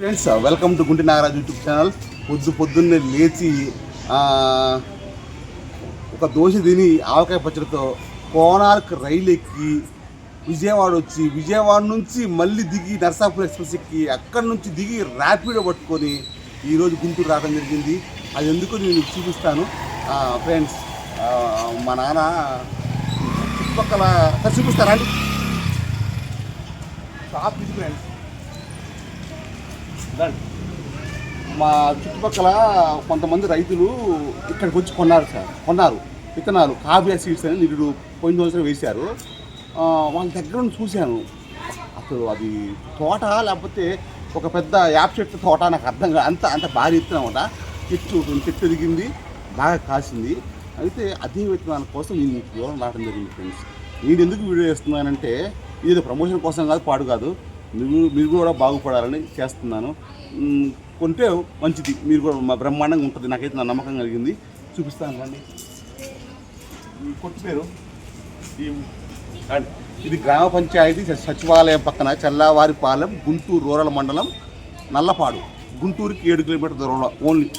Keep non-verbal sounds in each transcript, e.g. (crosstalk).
Friends welcome to Gunti Nagaraju YouTube channel పొద్దు పొద్దున్నే లేచి ఒక దోశ తిని ఆవకాయ పచ్చడితో కోనార్క్ రైలు ఎక్కి విజయవాడ వచ్చి విజయవాడ నుంచి మళ్ళీ దిగి నర్సాపూర్ ఎక్స్ప్రెస్ ఎక్కి అక్కడి నుంచి దిగి ర్యాపిడో పట్టుకొని ఈరోజు గుంటూరు రావడం జరిగింది. అది ఎందుకు నేను చూపిస్తాను. ఫ్రెండ్స్ మా నాన్న చుట్టుపక్కల చూపిస్తారా అండి? షాప్ ఇది ఫ్రెండ్స్ మా చుట్టుపక్కల కొంతమంది రైతులు ఇక్కడికి వచ్చి కొన్నారు సార్. కొన్నారు విత్తనాలు కావ్య సీడ్స్ అని నిరుడు పోయిన సంవత్సరం వేశారు. వాళ్ళ దగ్గర నుండి చూశాను. అసలు అది తోట లేకపోతే ఒక పెద్ద యాప్ చెట్టు తోట నాకు అర్థం కాదు. అంత అంత భారీ విత్తనం చెట్టు చెట్టు ఎదిగింది బాగా కాసింది. అయితే అదే విత్తనాల కోసం నేను మీకు దూరం రావడం జరిగింది ఫ్రెండ్స్. నేను ఎందుకు వీడియో చేస్తున్నానంటే ఇది ప్రమోషన్ కోసం కాదు పాడు కాదు. మీరు మీరు కూడా బాగుపడాలని చేస్తున్నాను. కొంటే మంచిది. మీరు కూడా మా బ్రహ్మాండంగా ఉంటుంది. నాకైతే నా నమ్మకం కలిగింది. చూపిస్తాను రండి. ఈ కొట్టు పేరు. ఇది గ్రామ పంచాయతీ సచివాలయం పక్కన చల్లావారిపాలెం గుంటూరు రూరల్ మండలం నల్లపాడు. గుంటూరుకి ఏడు కిలోమీటర్ దూరంలో ఓన్లీ.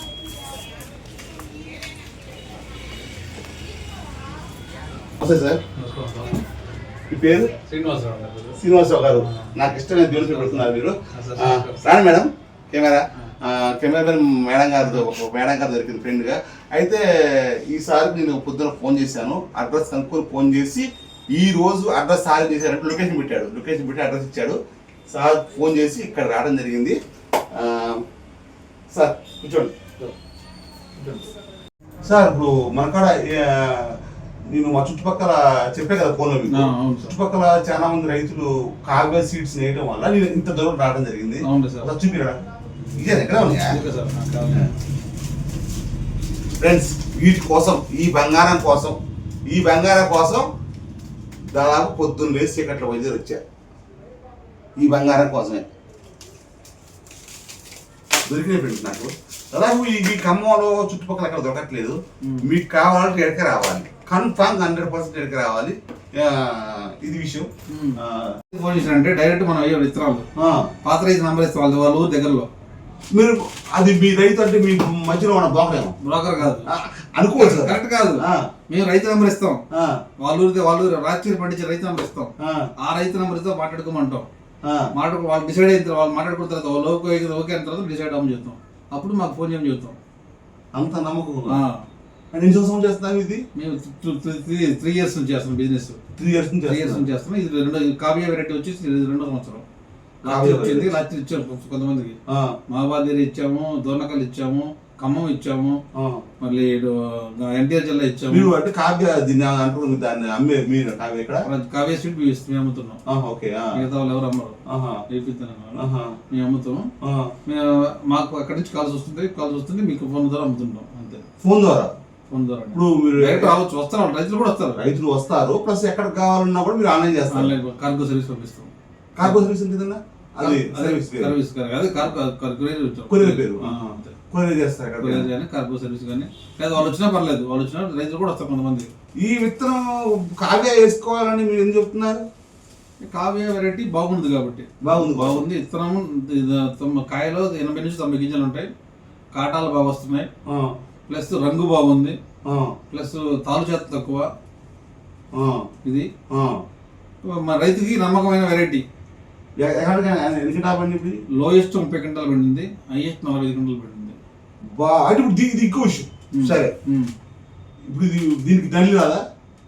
సార్. మీ పేరు? శ్రీనివాసరావు గారు. శ్రీనివాసరావు గారు. నాకు ఇష్టమైన పేరు పెడుతున్నారు మీరు. రాండి మేడం. కెమెరా. కెమెరా మేడం గారు ఒక మేడం గారు దొరికింది ఫ్రెండ్గా అయితే ఈసారి నేను పొద్దున ఫోన్ చేశాను. అడ్రస్ కనుక్కొని ఫోన్ చేసి ఈ రోజు అడ్రస్ సార్ చేశారంటే లొకేషన్ పెట్టాడు. లొకేషన్ పెట్టి అడ్రస్ ఇచ్చాడు. సార్ ఫోన్ చేసి ఇక్కడ రావడం జరిగింది. ఆ, సార్ కూర్చోండి. సార్ ఇప్పుడు మన కాడ నేను మా చుట్టుపక్కల చెప్పే కదా ఫోన్లో మీకు. చుట్టుపక్కల చాలా మంది రైతులు కావ్య సీడ్స్ వేయడం వల్ల నేను ఇంత దూరం రావడం జరిగింది. చూపిరా. ఇదే ఎక్కడ ఉన్నాయా. ఫ్రెండ్స్ వీటి కోసం ఈ బంగారం కోసం ఈ బంగారం కోసం దాదాపు పొద్దున్న లేచి చీకట్లో వైద్యులు వచ్చారు ఈ బంగారం కోసమే. దొరికిన ఫ్రెండ్స్ నాకు. దాదాపు ఈ ఖమ్మంలో చుట్టుపక్కల ఎక్కడ దొరకట్లేదు. మీకు కావాలంటే ఎక్కడికి రావాలి? కన్ఫామ్ హండ్రెడ్ పర్సెంట్ ఎక్కడికి రావాలి. ఇది విషయం. ఫోన్ చేసినంటే డైరెక్ట్ మనం అయ్యే ఇస్తున్నాము పాత రైతు నంబర్ ఇస్తాం వాళ్ళ వాళ్ళ ఊరు దగ్గరలో. మీరు అది మీ రైతు అంటే మీ మధ్యలో ఉన్న దోకలేమో బ్రోకర్ కాదు. అనుకోవచ్చు. కరెక్ట్ కాదు. మేము రైతు నంబర్ ఇస్తాం. వాళ్ళ ఊరితే వాళ్ళ ఊరు రాజకీయ పండించే రైతు నంబర్ ఇస్తాం. ఆ, రైతు నంబర్ ఇస్తే మాట్లాడుకోమంటాం. మాట్లాడు వాళ్ళు డిసైడ్ అయిన తర్వాత వాళ్ళు మాట్లాడుకున్న తర్వాత వాళ్ళు ఓకే అయిన తర్వాత డిసైడ్ అవ్వని చెప్తాం. అప్పుడు మాకు ఫోన్ చేయమని చెప్తాం. అంత నమ్మకం ఎన్ని సంవత్సరం చేస్తున్నాం ఇది? మేము త్రీ ఇయర్స్ నుంచి చేస్తాం బిజినెస్ త్రీ ఇయర్స్ నుంచి త్రీ ఇయర్స్ నుంచి చేస్తున్నాం. ఇది రెండో కావ్య వెరైటీ వచ్చి రెండో సంవత్సరం. రాత్రి వచ్చింది. రాత్రి ఇచ్చాము కొంతమందికి. ఆ, మహాబాదేరి ఇచ్చాము దోనకల్ ఇచ్చాము ఖమ్మం ఇచ్చాము. మళ్ళీ ఎన్టీఆర్ జిల్లా ఇచ్చాము. మీరు అంటే కావ్య దీన్ని మీరు దాన్ని అమ్మే మీరు కావ్య ఇక్కడ? కావ్య స్వీట్ మేము అమ్ముతున్నాం. ఓకే. మిగతా వాళ్ళు ఎవరు అమ్మరు. ఆహా, వేపిస్తున్నాం ఆహా, మేము అమ్ముతాం. మేము మాకు అక్కడి నుంచి కాల్స్ వస్తుంది కాల్స్ వస్తుంది మీకు ఫోన్ ద్వారా అమ్ముతుంటాం అంతే. ఫోన్ ద్వారా? ఇప్పుడు మీరు డైరెక్ట్ రావచ్చు వస్తారు రైతులు కూడా వస్తారు. రైతులు వస్తారు ప్లస్ ఎక్కడ కావాలన్నా కూడా మీరు ఆన్లైన్ చేస్తారు. ఆన్లైన్ కార్గో సర్వీస్ పంపిస్తాం. కార్గో సర్వీస్ ఉంటుందన్నా అది అదే సర్వీస్. సర్వీస్ అదే కార్గో కొరియర్ పేరు. కొరియర్ చేస్తారు కొరియర్ కానీ కార్గో సర్వీస్ కానీ. లేదా వాళ్ళు వచ్చినా పర్లేదు వాళ్ళు వచ్చినా రైతులు కూడా వస్తారు కొంతమంది. ఈ విత్తనం కావ్య వేసుకోవాలని మీరు ఎందుకు చెప్తున్నారు? కావ్య వెరైటీ బాగుంది కాబట్టి. బాగుంది. బాగుంది. తొమ్మిది కాయలో ఎనభై నుంచి తొంభై గింజలు ఉంటాయి. కాటాలు బాగా వస్తున్నాయి. ఆ, ప్లస్ రంగు బాగుంది. ప్లస్ తాలు చేత తక్కువ. ఇది. మన రైతుకి నమ్మకమైన వెరైటీ ఎన్ని ఇప్పుడు? ఇది? లోయెస్ట్ ముప్పై క్వింటాలు పడింది. హైయెస్ట్ నలభై ఐదు క్వింటాలు పడింది. బా అంటే ఇప్పుడు ఇది ఎక్కువ విషయం. సరే. ఇప్పుడు ఇది దీనికి నల్లి రాదా?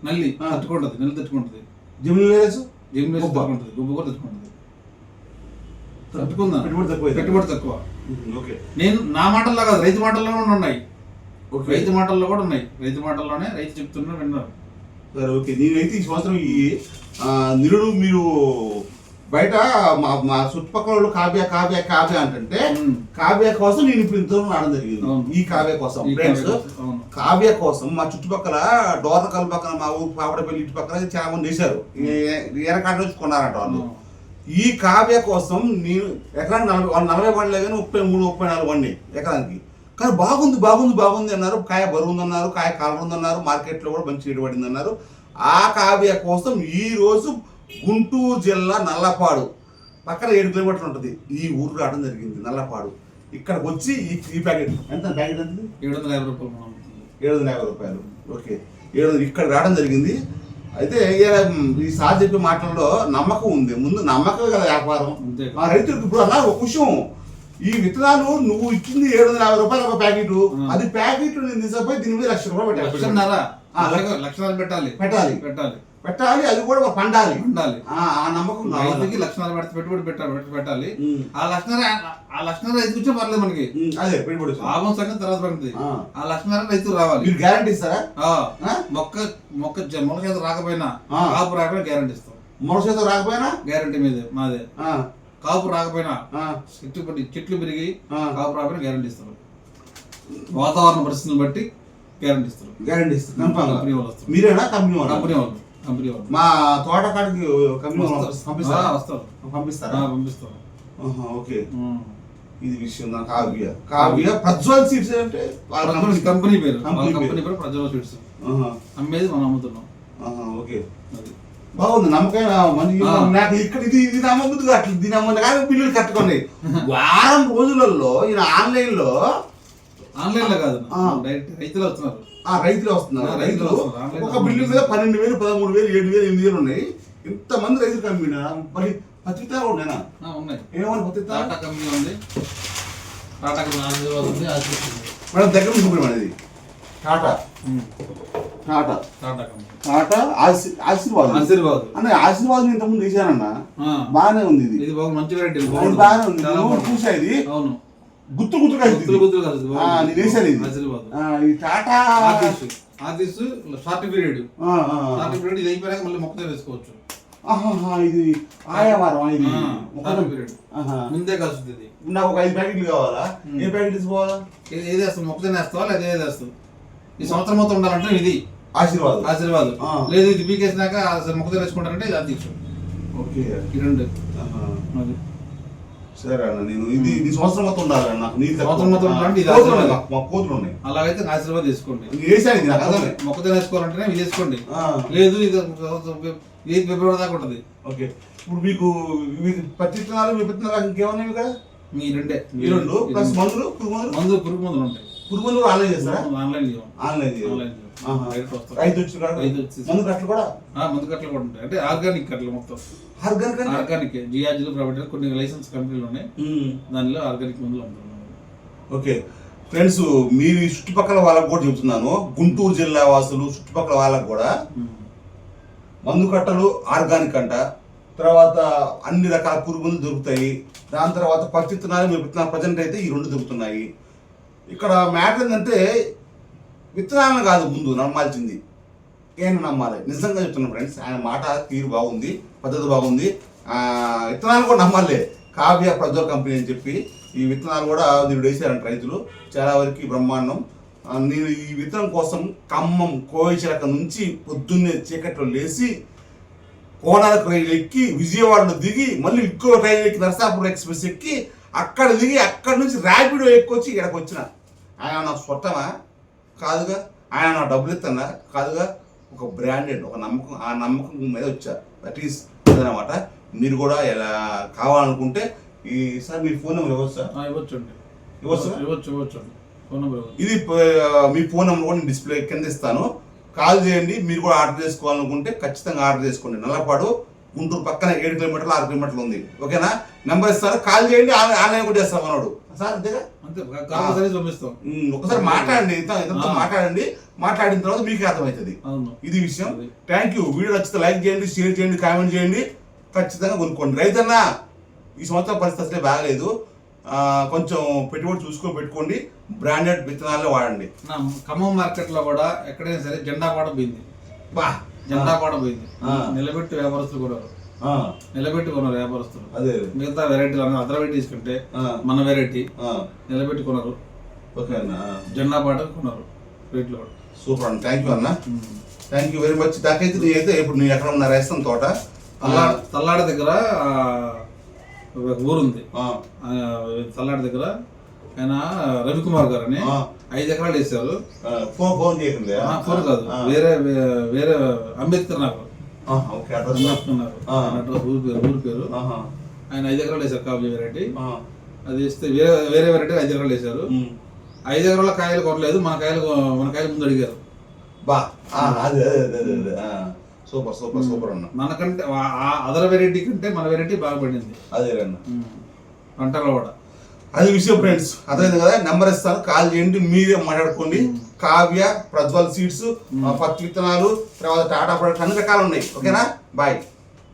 నల్లి. తట్టుకుంటది నెల్లి తట్టుకుంటది. జమిని వేరేసు జమ్మి వేసి. తట్టుకుంటది గుబ్బ కూడా తట్టుకుంటది. తట్టుకుందా? పెట్టుబడి తక్కువ. పెట్టుబడి తక్కువ. ఓకే. నేను నా మాటల్లో కాదు రైతు మాటల్లో కూడా ఉన్నాయి. ఓకే రైతు మాటల్లో కూడా ఉన్నాయి. రైతు మాటల్లోనే రైతు చెప్తున్నారు విన్నారు. సరే ఓకే. నేనైతే ఈ సంవత్సరం ఈ ఆ, నిరుడు మీరు బయట మా మా చుట్టుపక్కల వాళ్ళు కావ్య కావ్య కావ్య అంటే. కావ్య కోసం నేను ఇప్పుడు ఇంత దూరం రావడం జరిగింది. అవును. ఈ కావ్య కోసం ఈ ఫ్రెండ్స్ కావ్య కోసం, అవును. కావ్య కోసం మా చుట్టుపక్కల డోర్నకల్ పక్కన మా ఊరు పాపడపల్లి ఇటు పక్కన చాలా మంది వేశారు. ఎనకాట నుంచి కొన్నారంట వాళ్ళు. అవును. ఈ కావ్య కోసం నేను ఎకరానికి నలభై వాళ్ళు నలభై పండ్లే కానీ ముప్పై మూడు ముప్పై నాలుగు పండి ఎకరానికి. కానీ బాగుంది బాగుంది బాగుంది అన్నారు. కాయ బరువు ఉందన్నారు కాయ కలర్ ఉందన్నారు మార్కెట్లో కూడా మంచి రేటు పడింది అన్నారు ఆ కావ్య కోసం ఈ రోజు గుంటూరు జిల్లా నల్లపాడు. పక్కన ఏడు కిలోమీటర్లు ఉంటుంది. ఈ ఊరు రావడం జరిగింది నల్లపాడు. ఇక్కడికి వచ్చి ఈ ఈ ప్యాకెట్ ఎంత ప్యాకెట్ ఎంత ఏడు వందల యాభై రూపాయలు ఏడు వందల యాభై రూపాయలు. ఓకే. ఏడు వందలు ఇక్కడ రావడం జరిగింది. అయితే ఈ సార్ చెప్పే మాటల్లో నమ్మకం ఉంది. ముందు నమ్మకం కదా వ్యాపారం. రైతులకు ఇప్పుడు అన్న ఒక విషయం. ఈ విత్తనాలు నువ్వు ఇచ్చింది ఏడు వందల యాభై రూపాయలు ఒక ప్యాకెట్. అది ప్యాకెట్ నేను తీసుకుపోయి దీని మీద లక్ష రూపాయలు పెట్టాలి. లక్షన్నర? ఆ, లక్ష- లక్షన్నర పెట్టాలి. పెట్టాలి. పెట్టాలి. పెట్టాలి అది కూడా ఒక పండాలి. ఉండాలి ఆ నమ్మకం రైతుకి లక్షణాలు పెడితే పెట్టుబడి పెట్టాలి పెట్టి పెట్టాలి. ఆ లక్షణాలు ఆ లక్షణాలు రైతుకు వచ్చే పర్లేదు మనకి. అదే పెట్టుబడి. లాభం సంగతి తర్వాత పడుతుంది. ఆ. లక్షణాలు రైతుకు రావాలి. మీరు గ్యారంటీ ఇస్తారా? మొక్క మొక్క చేత రాకపోయినా. కాపు రాకపోయినా గ్యారంటీ ఇస్తాం. మూడు శాతం రాకపోయినా? గ్యారంటీ మీదే మాదే. కాపు రాకపోయినా చెట్లు పడి చెట్లు పెరిగి. కాపు రాకపోయినా గ్యారంటీ ఇస్తారు. వాతావరణ పరిస్థితులను బట్టి గ్యారంటీ ఇస్తారు. గ్యారంటీ ఇస్తారు. కంపెనీ వాళ్ళు. వస్తారు. మీరేనా? కంపెనీ వాళ్ళు? కంపెనీ వాళ్ళు. కంపెనీ వాళ్ళు. మా తోటకాడికి కంపెనీ వాళ్ళు. పంపిస్తారా? వస్తారు. పంపిస్తారా? పంపిస్తారు. ఓకే. ఇది విషయం నా కావ్య. కావ్య ప్రజ్వల్ సీట్స్ అంటే కంపెనీ. పేరు. కంపెనీ పేరు. పేరు ప్రజల స్వీట్స్ ఆహా, అమ్మేది మనం అమ్ముతున్నాం. ఓకే. బాగుంది నమ్మకమైన మంది ఆ. నాకు ఇక్కడ ఇది ఇది నమ్మబుద్ధి కావట్లేదు దీని నమ్మంది కానీ బిల్లులు కట్టుకోండి. (laughs) వారం రోజులలో ఈయన ఆన్లైన్లో ఆన్లైన్లో కాదు రైతులు వస్తున్నారు. ఆ రైతులు వస్తున్నారు. రైతులు ఒక బిల్లు మీద పన్నెండు వేలు పదమూడు వేలు ఏడు వేలు ఎనిమిది వేలు ఉన్నాయి. ఇంతమంది రైతులు కంపెనీ మరి పత్రిక ఉన్నాయా? ఉన్నాయి. ఏమని పత్రిక? టాటా కంపెనీ ఉంది. టాటా కంపెనీ ఉంది మేడం దగ్గర చూడండి మేడం ఇది టాటా. టాటా. టాటా టాటా ఆశీ- ఆశీర్వాదం. ఆశీర్వాద్. అన్న ఆశీర్వాదం ఇంతకుముందు వేసానన్న ఆ. బాగానే ఉంది ఇది. ఇది బాగా మంచి వెరైటీ బాగానే ఉంది. చూసా ఇది? అవును. గుత్తు ఇది. నేను వేసాను Aashirvaad. Tata artist short period. ఆ, ఆ, షార్ట్. పీరియడ్ ఇది అయిపోయాక మళ్ళీ మొక్కతో వేసుకోవచ్చు. ఇది ఆయావారం ఇది. ముందే కలుస్తుంది ఇది. నాకు ఒక ఐదు ప్యాకెట్లు కావాలా. ఏ ప్యాకెట్ తీసుకోవాలా ఏది వేస్తావు? మొక్కజొన్న వేస్తావా? లేదా ఏది వేస్తావు? ఈ సంవత్సరం మొత్తం ఉండాలంటే ఇది ఆశీర్వాదం. ఆశీర్వాద్. లేదు ఇది పీకేసినాక మొక్కజొన్న వేసుకుంటారంటే ఇది అధ్యక్ష ఓకే. ఈ రెండు. అది. సరే అన్న నేను ఇది ఇది సంవత్సరం మొత్తం ఉండాలి అన్న, నాకు నీళ్ళు సంవత్సరం మొత్తం ఉండాలంటే ఇది కోతులు ఉన్నాయి ఆశీర్వాదం. మాకు, మా కోతులు ఉన్నాయి. అలాగైతే ఆశీర్వాద్ తీసుకోండి. ఇది వేసాను ఇది నాకు అదే వేసుకోవాలంటేనే ఇది వేసుకోండి. ఆ, లేదు ఇది ఫిబ్రవరి దాకా ఉంటుంది. ఓకే. ఇప్పుడు మీకు ఇవి పత్తి విత్తనాలు మీ విత్తనాలు ఇంకేమన్నాయి మీ రెండే. ఈ రెండు ప్లస్ మందులు పురుగు మందులు? మందు పురుగు మందులు ఉంటాయి. పురుగు మందులు ఆన్లైన్ చేస్తారా? Online online. రైతు వచ్చి మందు కట్టలు కూడా? మందు కట్టలు కూడా ఉంటాయి. అంటే ఆర్గానిక్ కట్టలు మొత్తం. ఆర్గానిక్? ఆర్గానిక్ జియాజీలు ప్రైవేట్ కొన్ని లైసెన్స్ కంపెనీలు ఉన్నాయి. దానిలో ఆర్గానిక్ మందులు అమ్ముతున్నాం ఓకే. ఫ్రెండ్స్ మీరు చుట్టుపక్కల వాళ్ళకు కూడా చెబుతున్నాను. గుంటూరు జిల్లా వాసులు చుట్టుపక్కల వాళ్ళకు కూడా. మందు కట్టలు ఆర్గానిక్ అంట. తర్వాత అన్ని రకాల పురుగు మందులు దొరుకుతాయి. దాని తర్వాత పత్తి విత్తనాలు మీ విత్తనాలు ప్రజెంట్ అయితే ఈ రెండు దొరుకుతున్నాయి. ఇక్కడ మ్యాటర్ ఏంటంటే విత్తనాలను కాదు ముందు నమ్మాల్సింది. ఏం నమ్మాలి? నిజంగా చెప్తున్నా ఫ్రెండ్స్ ఆయన మాట తీరు బాగుంది పద్ధతి బాగుంది. విత్తనాలు కూడా నమ్మాలి. కావ్య ప్రజల కంపెనీ అని చెప్పి ఈ విత్తనాలు కూడా దీడు వేసారంట రైతులు. చాలా వరకు బ్రహ్మాండం. నేను ఈ విత్తనం కోసం ఖమ్మం కోయిచిలక నుంచి పొద్దున్నే చీకట్లో లేచి కోనాలకు రైలు ఎక్కి విజయవాడలో దిగి మళ్ళీ ఇంకో రైలు ఎక్కి నరసాపురం ఎక్స్ప్రెస్ ఎక్కి అక్కడ దిగి అక్కడ నుంచి ర్యాపిడో ఎక్కొచ్చి ఇక్కడికి వచ్చిన ఆయన నాకు స్వట్టమా కాదుగా. ఆయన నా డబ్బులు ఇస్తానా కాదుగా. ఒక బ్రాండెడ్ ఒక నమ్మకం ఆ నమ్మకం మీద వచ్చా దట్ ఈస్ అదనమాట. మీరు కూడా ఎలా కావాలనుకుంటే ఈసారి మీ ఫోన్ నెంబర్ ఇవ్వచ్చు సార్? ఇవ్వచ్చు ఇవ్వచ్చు? ఇవ్వచ్చు ఇవ్వచ్చు ఫోన్ నెంబర్ ఇది మీ ఫోన్ నెంబర్ కూడా నేను డిస్ప్లే కింద ఇస్తాను. కాల్ చేయండి. మీరు కూడా ఆర్డర్ చేసుకోవాలనుకుంటే ఖచ్చితంగా ఆర్డర్ చేసుకోండి. నల్లపాడు గుంటూరు పక్కన ఏడు కిలోమీటర్లు ఆరు కిలోమీటర్లు ఉంది. ఓకేనా? నెంబర్ ఇస్తాను కాల్ చేయండి ఆన్- ఆన్లైన్ కూడా చేస్తాం మనోడు సార్ అంతేగా? ఒకసారి మాట్లాడండి ఆ. మాట్లాడండి. మాట్లాడిన తర్వాత మీకు అర్థమవుతుంది. ఇది విషయం. థ్యాంక్ యూ వీడియో నచ్చితే లైక్ చేయండి షేర్ చేయండి కామెంట్ చేయండి. ఖచ్చితంగా కొనుక్కోండి. రైతన్నా ఈ సంవత్సరం పరిస్థితి అసలే బాగలేదు. కొంచెం పెట్టుబడి చూసుకొని పెట్టుకోండి. బ్రాండెడ్ విత్తనాలే వాడండి. ఖమ్మం మార్కెట్లో కూడా ఎక్కడైనా సరే జెండా పాట పోయింది. బా. జెండా పాట పోయింది. నిలబెట్టి వ్యాపారస్తులు ఆ, నిలబెట్టి కొన్నారు వ్యాపారస్తులు. అదే. మిగతా వెరైటీలు అన్న అదర్ వెరైటీస్ కంటే ఆ, మన వెరైటీ నిలబెట్టి కొన్నారు. ఓకే అన్న. జెండా పాట కొన్నారు. రేట్లు కూడా. సూపర్ అన్న. థ్యాంక్ యూ అన్న. థ్యాంక్ యూ వెరీ మచ్ నాకైతే నేనైతే ఇప్పుడు నేను ఎక్కడ ఉన్నా రేస్తాను తోట. తల్లాడ తల్లాడ దగ్గర ఊరుంది. తల్లాడ దగ్గర ఆయన రవికుమార్ గారు అని. ఐదు ఎకరాలు వేసారు ఫోన్ ఫోన్ చేయకండి ఫోన్ కాదు. వేరే వేరే అంబేద్కర్ నగర్ ఊరి పేరు ఊరి పేరు. ఆయన ఐదు ఎకరాలు వేశారు కాపు వెరైటీ. అది ఇస్తే వేరే వేరే వెరైటీ ఐదు ఎకరాలు ఉమ్. ఐదు ఎకరాల కాయలు కొనలేదు మన కాయలు మన కాయలు ముందు అడిగారు. బా. అదే. సూపర్ సూపర్ సూపర్ అన్న. మనకంటే అదర్ వెరైటీ కంటే మన వెరైటీ బాగా పడింది. అదే అన్న. పంటలో కూడా అది విషయం ఫ్రెండ్స్ అర్థమైంది కదా? నెంబర్ ఇస్తాను. కాల్ చేయండి. మీరే మాట్లాడుకోండి. కావ్య ప్రజ్వల్ సీడ్స్ పత్తి విత్తనాలు తర్వాత టాటా ప్రొడక్ట్స్ అన్ని రకాలు ఉన్నాయి. ఓకేనా? బాయ్